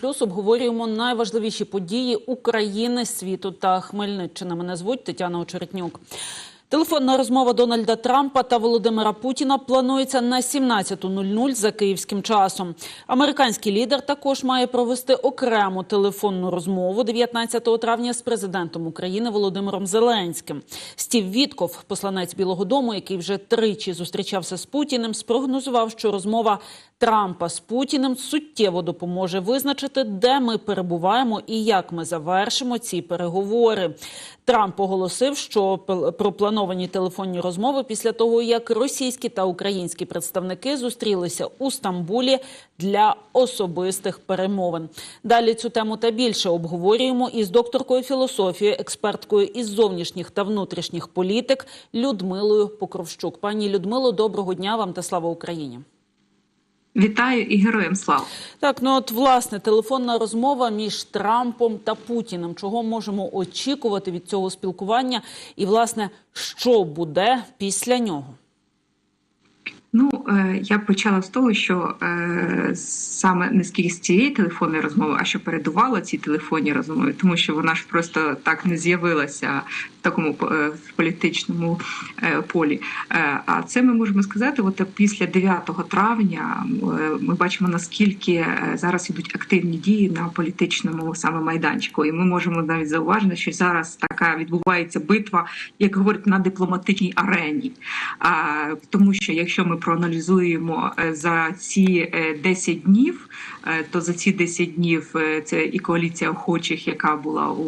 Плюс обговорюємо найважливіші події України, світу та Хмельниччини. Мене звуть Тетяна Очеретнюк. Телефонна розмова Дональда Трампа та Володимира Путіна планується на 17.00 за київським часом. Американський лідер також має провести окрему телефонну розмову 19 травня з президентом України Володимиром Зеленським. Стів Вітков, посланець Білого Дому, який вже тричі зустрічався з Путіним, спрогнозував, що розмова Трампа з Путіним суттєво допоможе визначити, де ми перебуваємо і як ми завершимо ці переговори. Трамп оголосив, що про плановані телефонні розмови після того, як російські та українські представники зустрілися у Стамбулі для особистих перемовин. Далі цю тему та більше обговорюємо із докторкою філософії, експерткою із зовнішніх та внутрішніх політик Людмилою Покровщук. Пані Людмило, доброго дня вам та слава Україні. Вітаю і героям слава. Так, ну от власне телефонна розмова між Трампом та Путіним. Чого можемо очікувати від цього спілкування? І власне, що буде після нього? Ну, е, я почала з того, що е, саме не скільки з цієї телефонної розмови, а що передувала ці телефонні розмови, тому що вона ж просто так не з'явилася в такому е, в політичному полі. А це ми можемо сказати, от після 9 травня ми бачимо наскільки зараз ідуть активні дії на політичному саме майданчику, і ми можемо навіть зауважити, що зараз така відбувається битва, як говорять, на дипломатичній арені. Тому що якщо ми проаналізуємо е, за ці 10 днів, е, то за ці 10 днів е, це і коаліція охочих, яка була у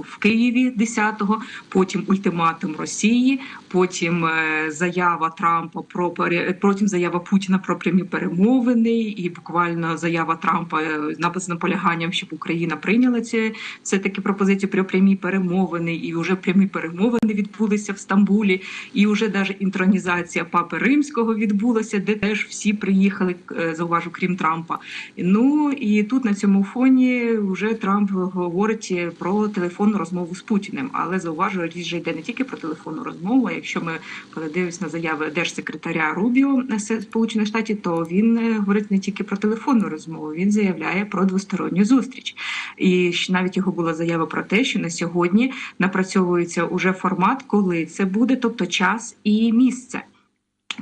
в Києві 10-го, потім ультиматум Росії, потім заява Трампа про потім заява Путіна про прямі перемовини, і буквально заява Трампа з наполяганням, щоб Україна прийняла це все таки пропозицію про прямі перемовини, і вже прямі перемовини відбулися в Стамбулі, і вже навіть інтронізація папи римського відбулася, де теж всі приїхали, зауважу, крім Трампа. Ну і тут на цьому фоні вже Трамп говорить про телефонну розмову з Путіним. Але зауважу, річ же йде не тільки про телефонну розмову. Якщо ми подивимось на заяви держсекретаря Рубіо Сполучених Штатів, то він говорить не тільки про телефонну розмову, він заявляє про двосторонню зустріч. І навіть його була заява про те, що на сьогодні напрацьовується уже формат, коли це буде, тобто час і місце.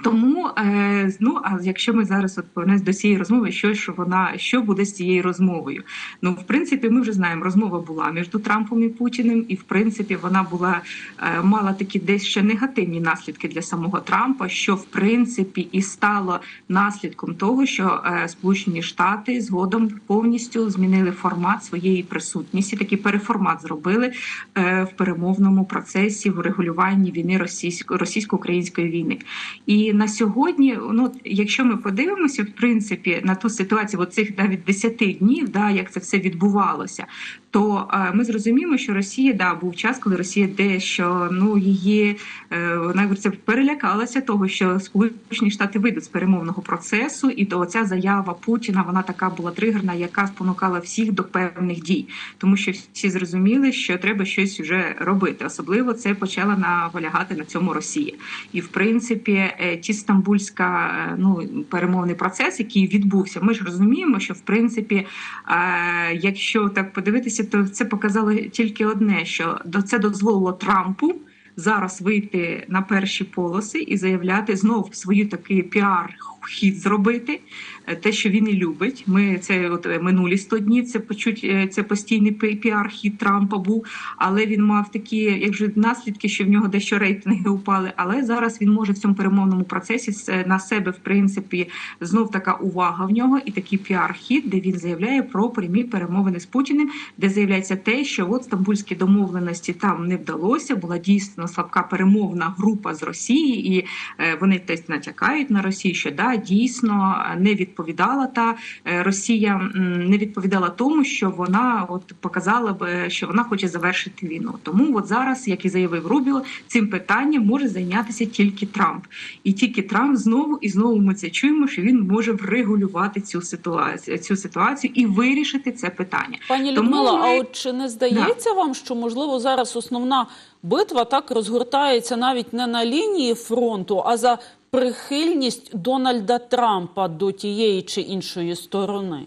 Тому е, ну а якщо ми зараз от повернемось до цієї розмови, що що вона що буде з цією розмовою? Ну в принципі, ми вже знаємо, розмова була між Трампом і Путіним, і в принципі вона була е, мала такі десь ще негативні наслідки для самого Трампа, що в принципі і стало наслідком того, що е, Сполучені Штати згодом повністю змінили формат своєї присутності. Такий переформат зробили в перемовному процесі в регулюванні війни російсько російсько-української війни. І на сьогодні, ну якщо ми подивимося, в принципі, на ту ситуацію, цих навіть 10 днів, да, як це все відбувалося, то е, ми зрозуміємо, що Росія да був час, коли Росія дещо ну її е, вона говориться, перелякалася того, що Сполучені Штати вийдуть з перемовного процесу, і то ця заява Путіна вона така була тригерна, яка спонукала всіх до певних дій, тому що всі зрозуміли, що треба щось вже робити. Особливо це почала наполягати на цьому Росія, і в принципі, е, ті стамбульська ну перемовний процес, який відбувся, ми ж розуміємо, що в принципі, якщо так подивитися то це показало тільки одне: що це дозволило Трампу зараз вийти на перші полоси і заявляти знов свою такий піар хід зробити. Те, що він і любить, ми це от минулі 100 днів. Це почуть це постійний піар хід Трампа був, але він мав такі, як же наслідки, що в нього дещо рейтинги упали. Але зараз він може в цьому перемовному процесі на себе, в принципі, знов така увага в нього, і такий піар хід, де він заявляє про прямі перемовини з Путіним, де заявляється те, що от стамбульські домовленості там не вдалося. Була дійсно слабка перемовна група з Росії, і вони теж натякають на Росію, що да дійсно не відповідала та Росія не відповідала тому, що вона от показала б, що вона хоче завершити війну. Тому от зараз, як і заявив Рубіо, цим питанням може зайнятися тільки Трамп, і тільки Трамп знову і знову ми це чуємо, що він може врегулювати цю ситуацію, цю ситуацію і вирішити це питання. Пані Людмила, ми... а от чи не здається да. вам, що можливо зараз основна битва так розгортається навіть не на лінії фронту, а за прихильність Дональда Трампа до тієї чи іншої сторони?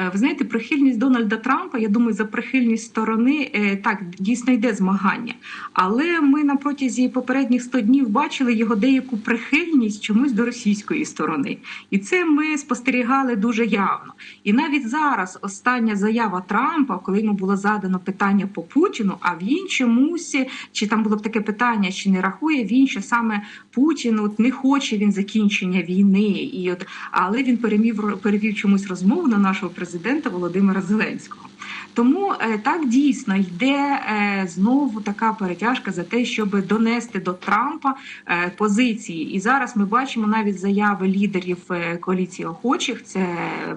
Е, Ви знаєте, прихильність Дональда Трампа, я думаю, за прихильність сторони е, так дійсно йде змагання. Але ми на протязі попередніх 100 днів бачили його деяку прихильність чомусь до російської сторони, і це ми спостерігали дуже явно. І навіть зараз остання заява Трампа, коли йому було задано питання по Путіну, а він чомусь чи там було б таке питання, чи не рахує він, що саме Путін от не хоче він закінчення війни, і от але він перемів перевів чомусь розмову на нашого президента Володимира Зеленського. Тому е, так дійсно йде е, знову така перетяжка за те, щоб донести до Трампа е, позиції. І зараз ми бачимо навіть заяви лідерів коаліції охочих: це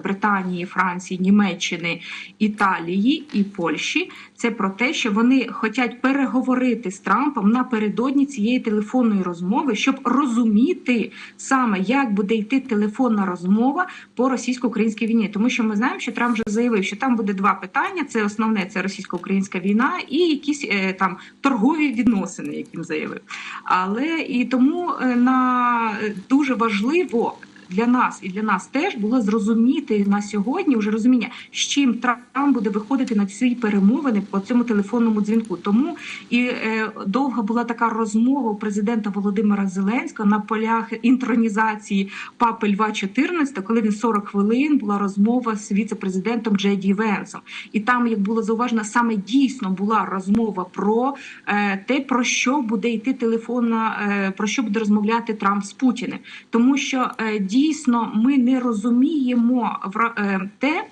Британії, Франції, Німеччини, Італії і Польщі. Це про те, що вони хочуть переговорити з Трампом напередодні цієї телефонної розмови, щоб розуміти саме, як буде йти телефонна розмова по російсько-українській війні, тому що ми знаємо, що Трамп вже заявив, що там буде два питання: це основне це російсько-українська війна і якісь е, там торгові відносини, як він заявив. Але і тому е, на дуже важливо. Для нас і для нас теж було зрозуміти на сьогодні вже розуміння, з чим Трамп буде виходити на ці перемовини по цьому телефонному дзвінку. Тому і е, довга була така розмова у президента Володимира Зеленського на полях інтронізації Папи Льва 14, коли він 40 хвилин була розмова з віце-президентом Джеді Венсом. І там, як було зауважено, саме дійсно була розмова про е, те, про що буде йти телефонна, е, про що буде розмовляти Трамп з Путіним, тому що е, дійсно ми не розуміємо е, те,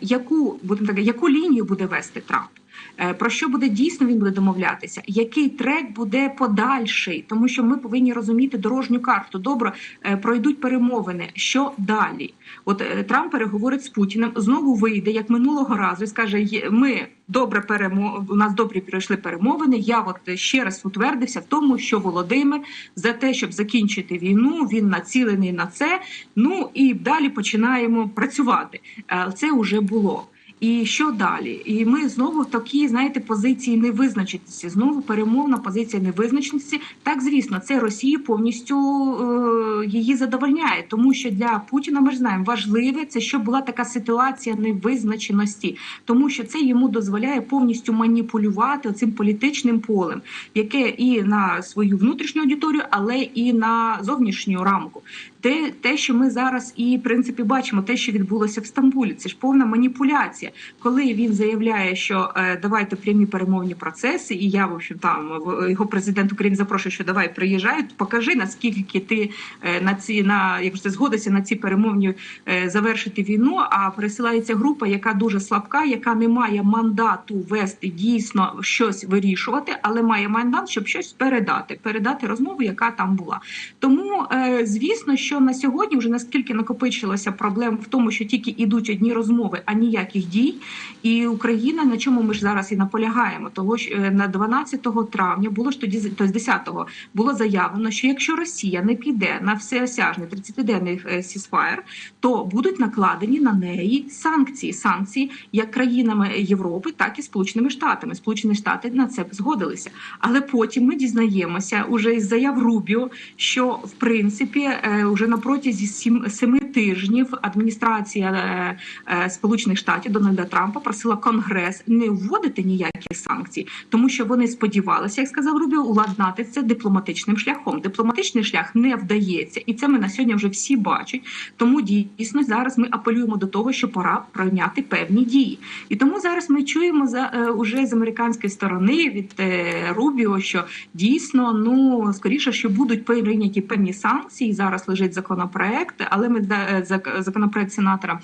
яку будемо так, яку лінію буде вести Трамп. Е, Про що буде дійсно він буде домовлятися? Який трек буде подальший? Тому що ми повинні розуміти дорожню карту. Добре, е, пройдуть перемовини. Що далі? От е, Трамп переговорить з Путіним, знову вийде як минулого разу і скаже: Ми добре перемо... у нас добрі пройшли перемовини. Я от ще раз утвердився в тому, що Володимир за те, щоб закінчити війну, він націлений на це. Ну і далі починаємо працювати. Це вже було. І що далі? І ми знову в такій, знаєте, позиції невизначеності. Знову перемовна позиція невизначеності. Так, звісно, це Росії повністю е, її задовольняє, тому що для Путіна ми ж знаємо важливе це, щоб була така ситуація невизначеності, тому що це йому дозволяє повністю маніпулювати цим політичним полем, яке і на свою внутрішню аудиторію, але і на зовнішню рамку. Те, те, що ми зараз і в принципі бачимо, те, що відбулося в Стамбулі, це ж повна маніпуляція, коли він заявляє, що е, давайте прямі перемовні процеси, і я в общем там його президент України запрошує, що давай приїжджай, покажи наскільки ти е, на ці на якщо ти згодишся на ці перемовні е, завершити війну. А пересилається група, яка дуже слабка, яка не має мандату вести дійсно щось вирішувати, але має мандат, щоб щось передати, передати розмову, яка там була. Тому, звісно, що на сьогодні вже наскільки накопичилося проблем в тому, що тільки ідуть одні розмови, а ніяких дій. І Україна на чому ми ж зараз і наполягаємо, того що е, на 12 травня було ж тоді то з 10-го було заявлено, що якщо Росія не піде на всеосяжний 30-денний е, сісфаєр, то будуть накладені на неї санкції. Санкції як країнами Європи, так і Сполученими Штатами. Сполучені Штати на це згодилися. Але потім ми дізнаємося уже із заяв Рубіо, що в принципі е, вже на протязі сім семи тижнів адміністрація е, е, Сполучених Штатів Дональда Трампа просила Конгрес не вводити ніякі санкції, тому що вони сподівалися, як сказав Рубіо, уладнати це дипломатичним шляхом. Дипломатичний шлях не вдається, і це ми на сьогодні вже всі бачать. Тому дійсно зараз ми апелюємо до того, що пора прийняти певні дії. І тому зараз ми чуємо за е, уже з американської сторони від Рубіо, що дійсно ну скоріше, що будуть прийняті певні санкції. Зараз лежить законопроект, але ми законопроект сенатора.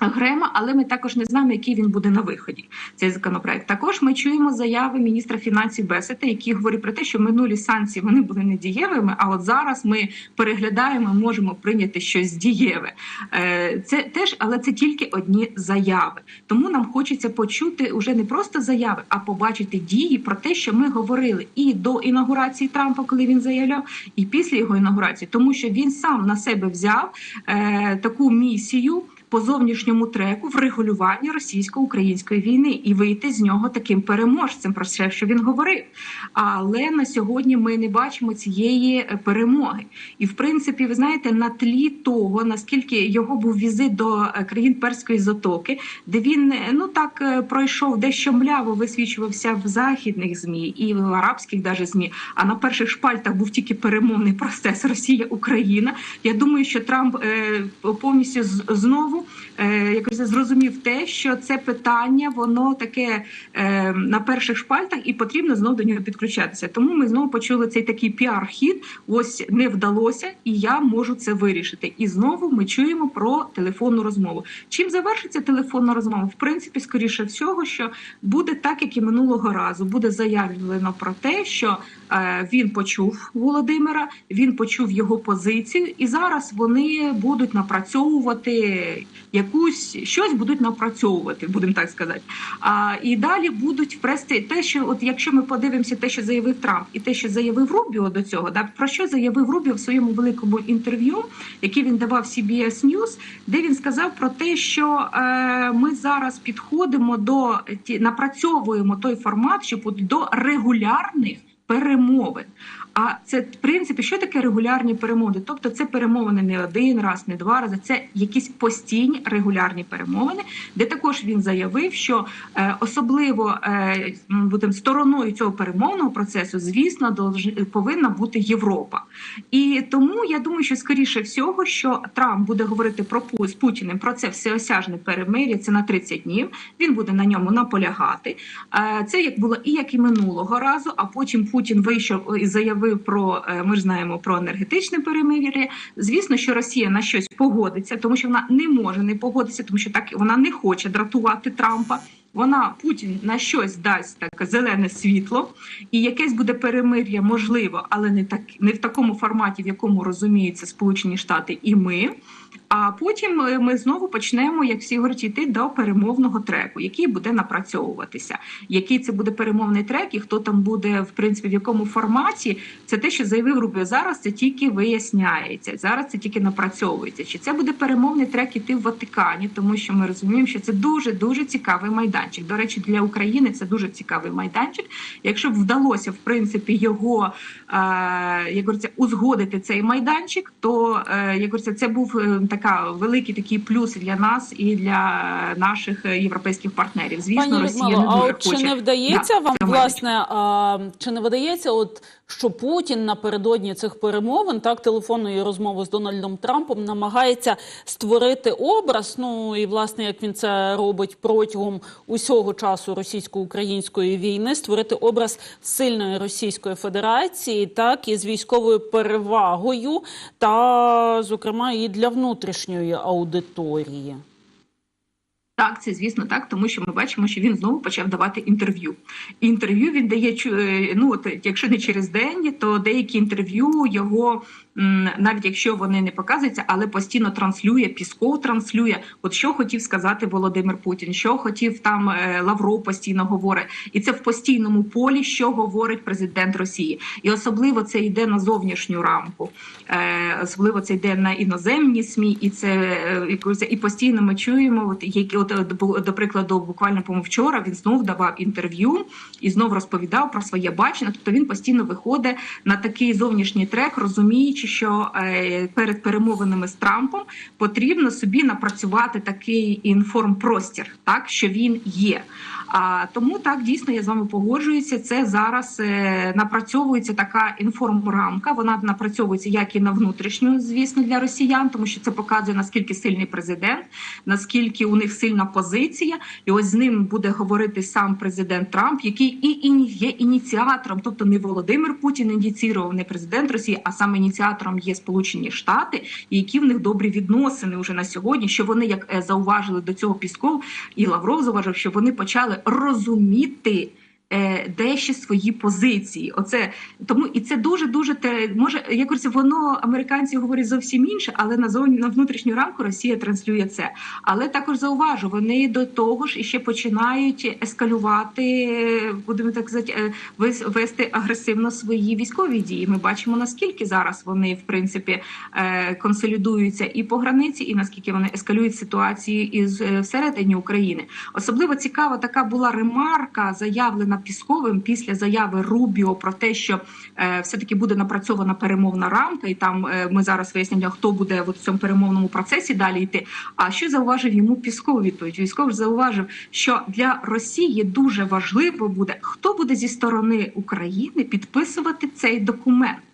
Грема, але ми також не знаємо, який він буде на виході. Цей законопроект. Також ми чуємо заяви міністра фінансів Бесета, який говорить про те, що минулі санкції вони були недієвими. А от зараз ми переглядаємо, можемо прийняти щось дієве. Е, Це теж, але це тільки одні заяви. Тому нам хочеться почути уже не просто заяви, а побачити дії про те, що ми говорили і до інаугурації Трампа, коли він заявляв, і після його інаугурації, тому що він сам на себе взяв е, таку місію по зовнішньому треку врегулювання російсько-української війни і вийти з нього таким переможцем. Про все, що він говорив. Але на сьогодні ми не бачимо цієї е, перемоги. І в принципі, ви знаєте, на тлі того наскільки його був візит до е, країн Перської затоки, де він е, ну так пройшов дещо мляво, висвічувався в західних змі і в арабських даже змі. А на перших шпальтах був тільки перемовний процес Росія Україна. Я думаю, що Трамп повністю знову е, якось зрозумів те, що це питання воно таке е, на перших шпальтах, і потрібно знову до нього підключатися. Тому ми знову почули цей такий піар-хід. Ось не вдалося, і я можу це вирішити. І знову ми чуємо про телефонну розмову. Чим завершиться телефонна розмова? В принципі, скоріше всього, що буде так, як і минулого разу. Буде заявлено про те, що е, він почув Володимира, він почув його позицію, і зараз вони будуть напрацьовувати якусь щось будуть напрацьовувати, будемо так сказати. А і далі будуть впрести те, що от якщо ми подивимося, те, що заявив Трамп, і те, що заявив Рубіо до цього, да про що заявив Рубіо в своєму великому інтерв'ю, яке він давав CBS News, де він сказав про те, що е, ми зараз підходимо до ті напрацьовуємо той формат, що буде до регулярних перемовин. А це в принципі, що таке регулярні перемовини? Тобто, це перемовини не один раз, не два рази. Це якісь постійні регулярні перемовини, де також він заявив, що е, особливо е, будем стороною цього перемовного процесу, звісно, повинна бути Європа. І тому я думаю, що скоріше всього, що Трамп буде говорити про з Путіним про це всеосяжне перемир'я. Це на 30 днів. Він буде на ньому наполягати. Е, Це як було і як і минулого разу. А потім Путін вийшов і заявив про е, ми ж знаємо про енергетичне перемир'я. Звісно, що Росія на щось погодиться, тому що вона не може не погодитися, тому що так вона не хоче дратувати Трампа. Вона Путін на щось дасть таке зелене світло, і якесь буде перемир'я можливо, але не так не в такому форматі, в якому розуміються Сполучені Штати і ми. А потім е, ми знову почнемо, як всі говорять, йти до перемовного треку, який буде напрацьовуватися. Який це буде перемовний трек, і хто там буде, в принципі, в якому форматі, це те, що заявив Рубіо. Зараз це тільки виясняється. Зараз це тільки напрацьовується. Чи це буде перемовний трек іти в Ватикані, тому що ми розуміємо, що це дуже дуже цікавий майданчик. До речі, для України це дуже цікавий майданчик. Якщо б вдалося в принципі його е, як говориться, узгодити цей майданчик, то е, як говориться, це був е, така великий такий плюс для нас і для наших європейських партнерів. Звісно, Пані Росія Людмила, не а от хоче. чи не вдається Да, вам власне, а, чи не видається, от що Путін напередодні цих перемовин, так телефонної розмови з Дональдом Трампом, намагається створити образ? Ну і власне, як він це робить протягом усього часу російсько-української війни, створити образ сильної Російської Федерації, так і з військовою перевагою, та зокрема і для внутрішньої аудиторії. Так, це звісно так, тому що ми бачимо, що він знову почав давати інтерв'ю. Інтерв'ю він дає е, ну от якщо не через день, то деякі інтерв'ю його навіть якщо вони не показуються, але постійно транслює, Пісков транслює. От що хотів сказати Володимир Путін, що хотів там е, Лавров постійно говорить, і це в постійному полі, що говорить президент Росії, і особливо це йде на зовнішню рамку, е, особливо це йде на іноземні СМІ, і це е, і постійно ми чуємо. От які от до прикладу, буквально по вчора він знов давав інтерв'ю і знов розповідав про своє бачення. Тобто він постійно виходить на такий зовнішній трек, розуміючи, що е, перед перемовинами з Трампом потрібно собі напрацювати такий інформпростір, так що він є. А тому так дійсно я з вами погоджуюся. Це зараз е, напрацьовується така інформрамка. Вона напрацьовується як і на внутрішню, звісно, для росіян, тому що це показує наскільки сильний президент, наскільки у них сильна позиція, і ось з ним буде говорити сам президент Трамп, який і є ініціатором, тобто не Володимир Путін ініціював, не президент Росії, а саме ініціатором є Сполучені Штати, які в них добрі відносини вже на сьогодні. Що вони як е, зауважили до цього Пісков і Лавров зауважив, що вони почали розуміти. Е, дещо свої позиції. Оце тому і це дуже дуже те може як говориться, воно американці говорять зовсім інше, але на зовні на внутрішню рамку Росія транслює це. Але також зауважу, вони до того ж іще починають ескалювати, будемо так сказати, е, вести агресивно свої військові дії. Ми бачимо наскільки зараз вони в принципі е, консолідуються і по границі, і наскільки вони ескалюють ситуацію із е, всередині України. Особливо цікава така була ремарка, заявлена Пісковим після заяви Рубіо про те, що е, все таки буде напрацьована перемовна рамка, і там е, ми зараз вияснення, хто буде в цьому перемовному процесі далі йти. А що зауважив йому Пісков? Відповідь Військов зауважив, що для Росії дуже важливо буде, хто буде зі сторони України підписувати цей документ.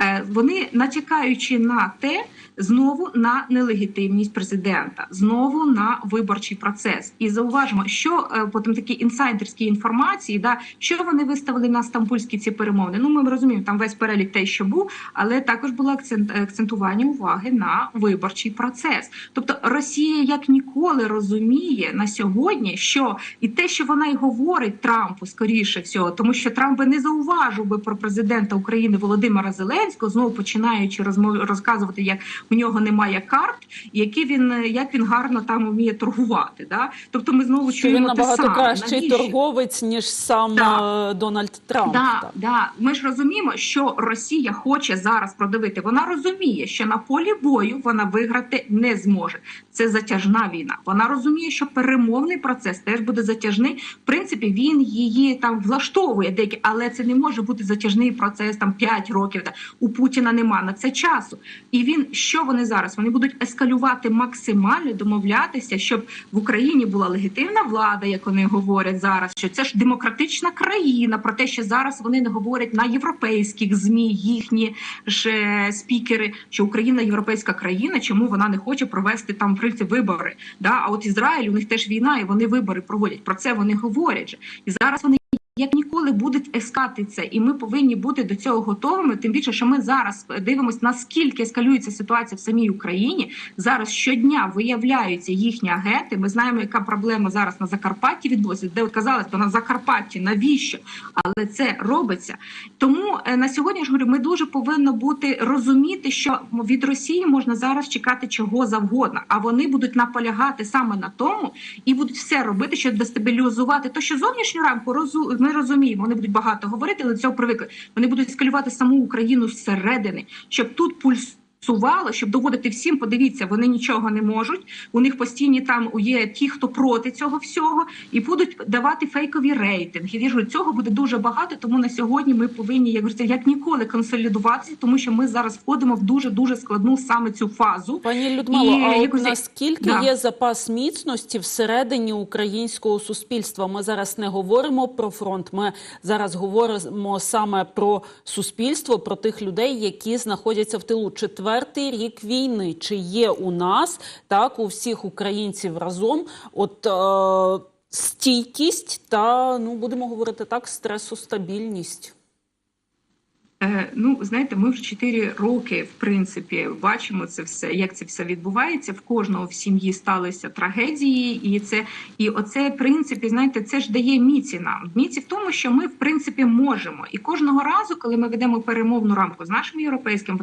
Е, Вони натякаючи на те, знову на нелегітимність президента, знову на виборчий процес. І зауважимо, що е, потім такі інсайдерські інформації, да що вони виставили на стамбульські ці перемовини. Ну ми розуміємо, там весь перелік те, що був, але також було акцент акцентування уваги на виборчий процес. Тобто Росія як ніколи розуміє на сьогодні, що і те, що вона й говорить Трампу, скоріше всього, тому що Трамп би не зауважив би про президента України Володимира Зеленського, знову починаючи розмов розказувати, як у нього немає карт, які він як він гарно там вміє торгувати. Да? Тобто, ми знову Що він чуємо те набагато саме. кращий Навіщо? торговець, ніж сам Да. е, Дональд Трамп. Да, так. да. Ми ж розуміємо, що Росія хоче зараз продавити. Вона розуміє, що на полі бою вона виграти не зможе. Це затяжна війна. Вона розуміє, що перемовний процес теж буде затяжний. В принципі, він її там влаштовує деякі, але це не може бути затяжний процес там 5 років. У Путіна нема на це часу. І він що вони зараз? Вони будуть ескалювати максимально, домовлятися, щоб в Україні була легітимна влада, як вони говорять зараз. Що це ж демократична країна, про те, що зараз вони не говорять на європейських змі, їхні ж е, спікери, що Україна європейська країна, чому вона не хоче провести там в вибори. Да? А от Ізраїль у них теж війна, і вони вибори проводять. Про це вони говорять. І зараз вони. Як ніколи будуть ескати це, і ми повинні бути до цього готовими. Тим більше, що ми зараз дивимося, наскільки ескалюється ситуація в самій Україні. Зараз щодня виявляються їхні агенти. Ми знаємо, яка проблема зараз на Закарпатті відбулася, де казалось, то на Закарпатті навіщо? Але це робиться. Тому е, на сьогодні ж говорю, ми дуже повинні бути розуміти, що від Росії можна зараз чекати чого завгодно, а вони будуть наполягати саме на тому і будуть все робити, щоб дестабілізувати то, що зовнішню рамку розу... ми розуміємо. Вони будуть багато говорити, але до цього привикли. Вони будуть скалювати саму Україну зсередини, щоб тут пульс. Сувало, щоб доводити всім, подивіться, вони нічого не можуть. У них постійні там є ті, хто проти цього всього, і будуть давати фейкові рейтинги. Кажу, цього буде дуже багато. Тому на сьогодні ми повинні як говориться, як ніколи консолідуватися, тому що ми зараз входимо в дуже дуже складну саме цю фазу. Пані Людмило, І а от наскільки Да. є запас міцності всередині українського суспільства? Ми зараз не говоримо про фронт. Ми зараз говоримо саме про суспільство, про тих людей, які знаходяться в тилу. Четвертий рік війни. Чи є у нас так у всіх українців разом? От е, стійкість та ну будемо говорити так, стресостабільність. Е, ну, знаєте, ми вже 4 роки, в принципі, бачимо це все, як це все відбувається. В кожного в сім'ї сталися трагедії, і це і оце, в принципі, знаєте, це ж дає міці нам. Міці в тому, що ми, в принципі, можемо. І кожного разу, коли ми ведемо перемовну рамку з нашими європейськими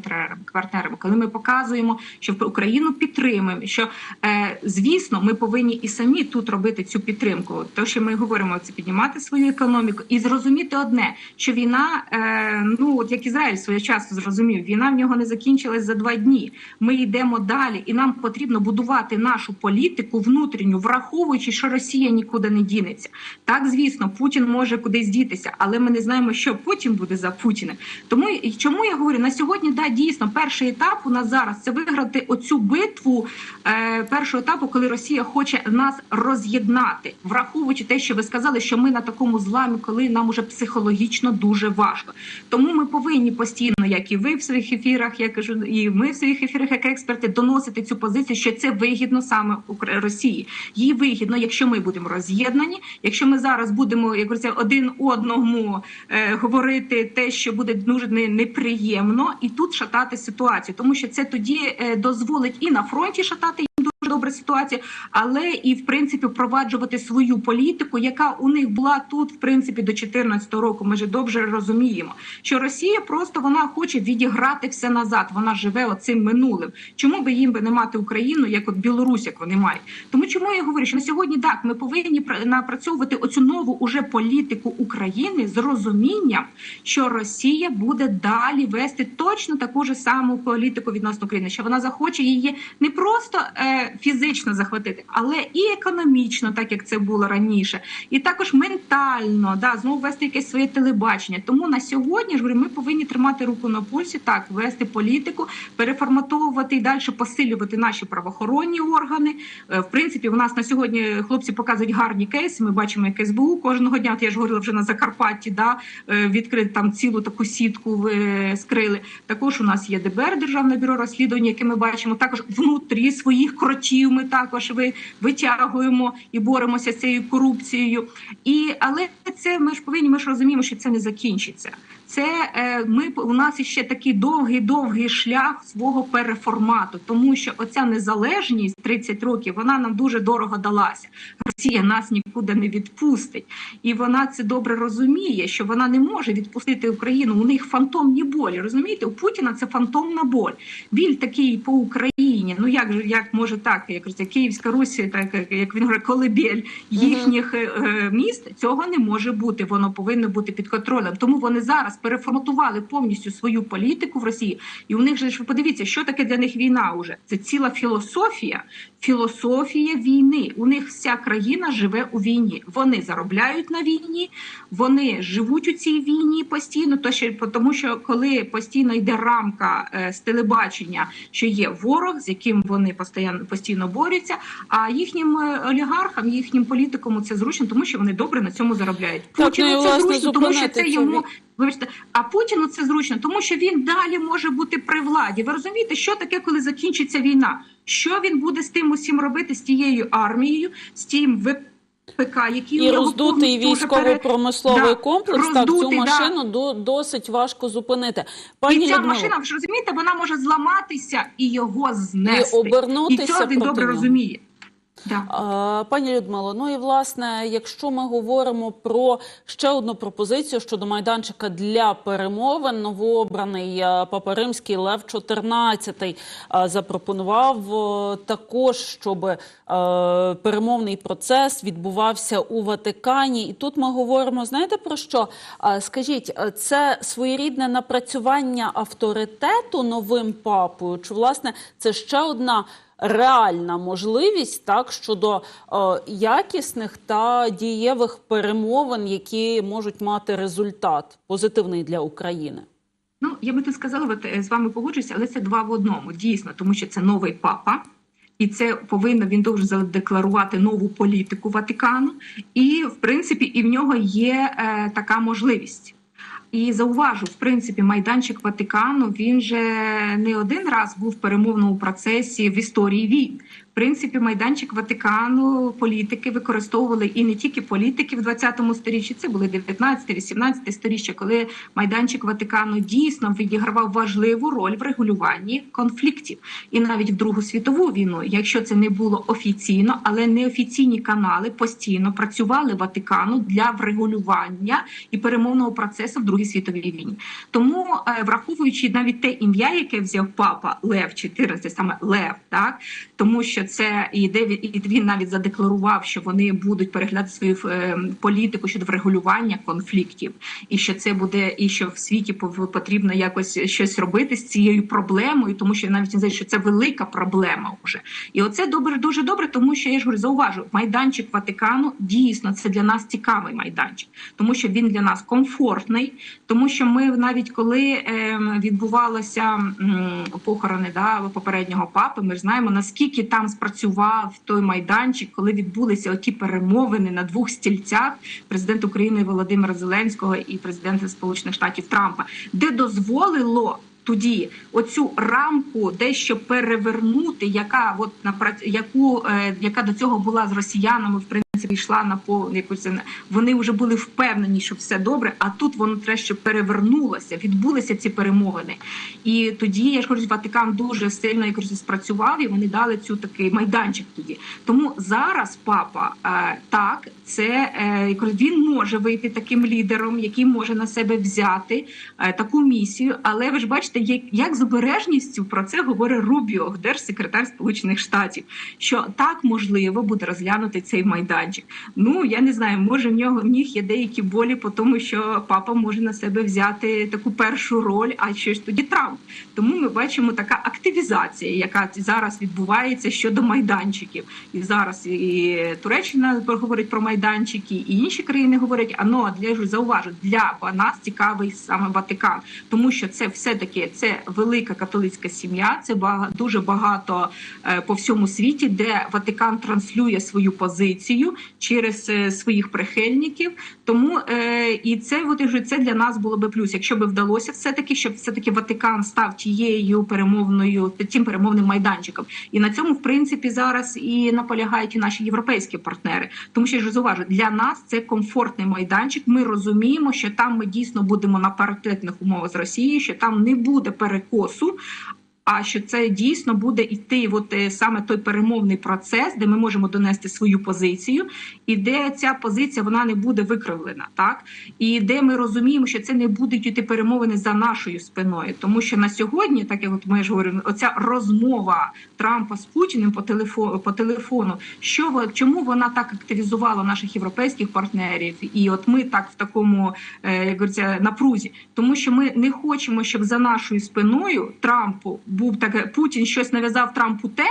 партнерами, коли ми показуємо, що Україну підтримуємо, що е, звісно, ми повинні і самі тут робити цю підтримку. То, що ми говоримо, це піднімати свою економіку і зрозуміти одне, що війна, е, ну от як Ізраїль своє часу зрозумів, війна в нього не закінчилась за два дні. Ми йдемо далі, і нам потрібно будувати нашу політику внутрішню, враховуючи, що Росія нікуди не дінеться. Так, звісно, Путін може кудись дітися, але ми не знаємо, що потім буде за Путіним. Тому і чому я говорю на сьогодні, да, дійсно, перший етап у нас зараз це виграти оцю битву е, першого етапу, коли Росія хоче нас роз'єднати, враховуючи те, що ви сказали, що ми на такому зламі, коли нам уже психологічно дуже важко. Тому ми повинні постійно, як і ви в своїх ефірах, я кажу, і ми в своїх ефірах, як експерти, доносити цю позицію, що це вигідно саме Росії. Їй вигідно, якщо ми будемо роз'єднані, якщо ми зараз будемо як говориться, один одному е, говорити те, що буде дуже не- неприємно, і тут шатати ситуацію, тому що це тоді е, дозволить і на фронті шатати добра ситуація, але і в принципі впроваджувати свою політику, яка у них була тут, в принципі, до 2014 року. Ми ж добре розуміємо, що Росія просто вона хоче відіграти все назад. Вона живе оцим минулим. Чому би їм би не мати Україну, як от Білорусь, як вони мають? Тому чому я говорю, що на сьогодні так ми повинні пра- напрацьовувати оцю нову уже політику України з розумінням, що Росія буде далі вести точно таку ж саму політику відносно України, що вона захоче її не просто е, фізично захватити, але і економічно, так як це було раніше, і також ментально, да, знову вести якесь своє телебачення. Тому на сьогодні ж говорю, ми повинні тримати руку на пульсі, так вести політику, переформатовувати і далі посилювати наші правоохоронні органи. Е, В принципі, у нас на сьогодні хлопці показують гарні кейси. Ми бачимо, як СБУ кожного дня. От я ж говорила вже на Закарпатті, да е, відкрити там цілу таку сітку е, скрили. Також у нас є ДБР, Державне бюро розслідувань, яке ми бачимо. Також внутрі своїх кротів ми також ви витягуємо і боремося з цією корупцією. І але це ми ж повинні. Ми ж розуміємо, що це не закінчиться. Це е, ми у нас іще такий довгий довгий шлях свого переформату, тому що оця незалежність 30 років вона нам дуже дорого далася. Росія нас нікуди не відпустить, і вона це добре розуміє, що вона не може відпустити Україну. У них фантомні болі. Розумієте, у Путіна це фантомна боль. Біль такий по Україні. Ну як же як може так, як кажеться, Київська Русь, так як- як він говорить, колебель їхніх е, міст. Цього не може бути. Воно повинно бути під контролем. Тому вони зараз переформатували повністю свою політику в Росії. І у них же ж подивіться, що таке для них війна. Уже це ціла філософія. Філософія війни. У них вся країна живе у війні. Вони заробляють на війні, вони живуть у цій війні постійно. То ще тому, що коли постійно йде рамка е, з телебачення, що є ворог, з яким вони постійно постійно борються. А їхнім е, олігархам, їхнім політикам це зручно, тому що вони добре на цьому заробляють. Путіну ну це зручно, тому що це йому. Вибачте, а Путіну це зручно, тому що він далі може бути при владі. Ви розумієте, що таке, коли закінчиться війна? Що він буде з тим усім робити з тією армією, з тим ВПК, які І роздутий пере- військово-промисловий Да, комплекс, так цю машину да. досить важко зупинити. Пані і ця Людмила, машина, ви ж розумієте, вона може зламатися і його знести. І обернутися І цього він проти добре нього. розуміє. Пані Людмило, ну і власне, якщо ми говоримо про ще одну пропозицію щодо майданчика для перемовин, новообраний е, Папа Римський Лев XIV е, запропонував е, також, щоб перемовний процес відбувався у Ватикані. І тут ми говоримо, знаєте про що? Скажіть, це своєрідне напрацювання авторитету новим папою? Чи власне це ще одна? Реальна можливість так щодо е, якісних та дієвих перемовин, які можуть мати результат позитивний для України. Ну, я би тут сказала, е, з вами погоджуюся, але це два в одному, дійсно, тому що це новий папа. І це повинно він дуже задекларувати нову політику Ватикану, і в принципі, і в нього є е, така можливість. І зауважу, в принципі, майданчик Ватикану він же не один раз був в перемовному процесі в історії війн. Принципі, майданчик Ватикану політики використовували і не тільки політики в 20 сторіччі, це були 19-18 сторіччя, коли майданчик Ватикану дійсно відігравав важливу роль в регулюванні конфліктів. І навіть в Другу світову війну, якщо це не було офіційно, але неофіційні канали постійно працювали Ватикану для врегулювання і перемовного процесу в Другій світовій війні. Тому, е, враховуючи навіть те ім'я, яке взяв папа Лев 14, саме Лев, так тому що це і де він- навіть задекларував, що вони будуть переглядати свою е, політику щодо врегулювання конфліктів, і що це буде, і що в світі потрібно якось щось робити з цією проблемою, тому що навіть не знаю, що це велика проблема вже. І оце добре, дуже добре, тому що я ж говорю, зауважу, майданчик Ватикану дійсно це для нас цікавий майданчик, тому що він для нас комфортний, тому що ми навіть коли ем, відбувалося м, похорони да, попереднього папи, ми ж знаємо наскільки там спрацював той майданчик, коли відбулися оті перемовини на двох стільцях президент України Володимира Зеленського і президента Сполучених Штатів Трампа, де дозволило. Тоді оцю рамку дещо перевернути, яка от на яку е, яка до цього була з росіянами в принципі йшла на пол якусь вони вже були впевнені, що все добре. А тут воно трещо перевернулося, відбулися ці перемовини. І тоді я ж кажу, Ватикан дуже сильно якось спрацював, і вони дали цю такий майданчик тоді. Тому зараз папа е, так, це е, я кажу, він може вийти таким лідером, який може на себе взяти е, таку місію. Але ви ж бачите, як, як з обережністю про це говорить Рубіо, держсекретар Сполучених Штатів, що так можливо буде розглянути цей майданчик. Ну я не знаю, може в нього в них є деякі болі, по тому що папа може на себе взяти таку першу роль. А що ж тоді Трамп? Тому ми бачимо така активізація, яка зараз відбувається щодо майданчиків. І зараз і Туреччина говорить про майданчики, і інші країни говорять. А ну а для ж зауважу, для нас цікавий саме Ватикан, тому що це все таки це велика католицька сім'я. Це дуже багато е, по всьому світі, де Ватикан транслює свою позицію через е, своїх прихильників. Тому е, і це от, це для нас було би плюс, якщо би вдалося все таки, щоб все таки Ватикан став тією перемовною тим перемовним майданчиком. І на цьому, в принципі, зараз і наполягають і наші європейські партнери. Тому що ж зауважу, для нас це комфортний майданчик. Ми розуміємо, що там ми дійсно будемо на паритетних умовах з Росією, що там не буде перекосу. А що це дійсно буде йти, от е, саме той перемовний процес, де ми можемо донести свою позицію, і де ця позиція вона не буде викривлена, так? І де ми розуміємо, що це не будуть йти перемовини за нашою спиною, тому що на сьогодні, так як от ми ж говоримо, оця розмова Трампа з Путіним по телефону по телефону, що чому вона так активізувала наших європейських партнерів, і от ми так в такому е, як говориться, напрузі, тому що ми не хочемо, щоб за нашою спиною Трампу був таке Путін щось нав'язав Трампу те.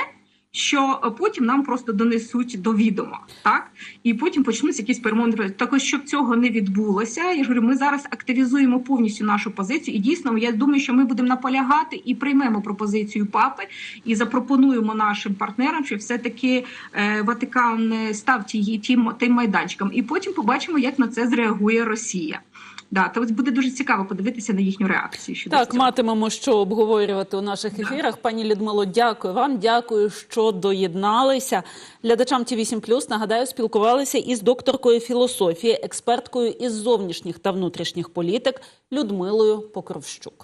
Що потім нам просто донесуть до відома, так і потім почнуться якісь перемовини. процеси. Також щоб цього не відбулося, я ж говорю, ми зараз активізуємо повністю нашу позицію. І дійсно, я думаю, що ми будемо наполягати і приймемо пропозицію папи і запропонуємо нашим партнерам, що все таки е, Ватикан е, став ті, тим, тим майданчиком. І потім побачимо, як на це зреагує Росія. Да, то ось буде дуже цікаво подивитися на їхню реакцію. Щодо Так, цього. матимемо що обговорювати у наших ефірах. Пані Людмило, дякую вам. Дякую, що доєдналися. Глядачам ті 8 нагадаю, спілкувалися із докторкою філософії, експерткою із зовнішніх та внутрішніх політик Людмилою Покровщук.